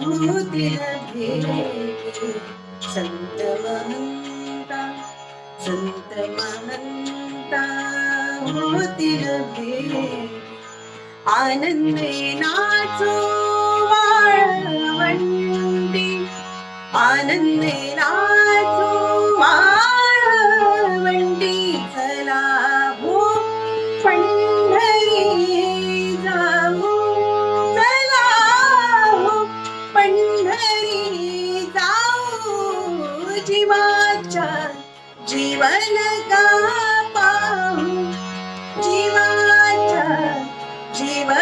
सन्त महन्ता सन्त महन्ता आनन्दे नाच आनन्दे नाच मा घरी जाऊ जीवाच्या जीवन का पाहू जीवाच्या जीवन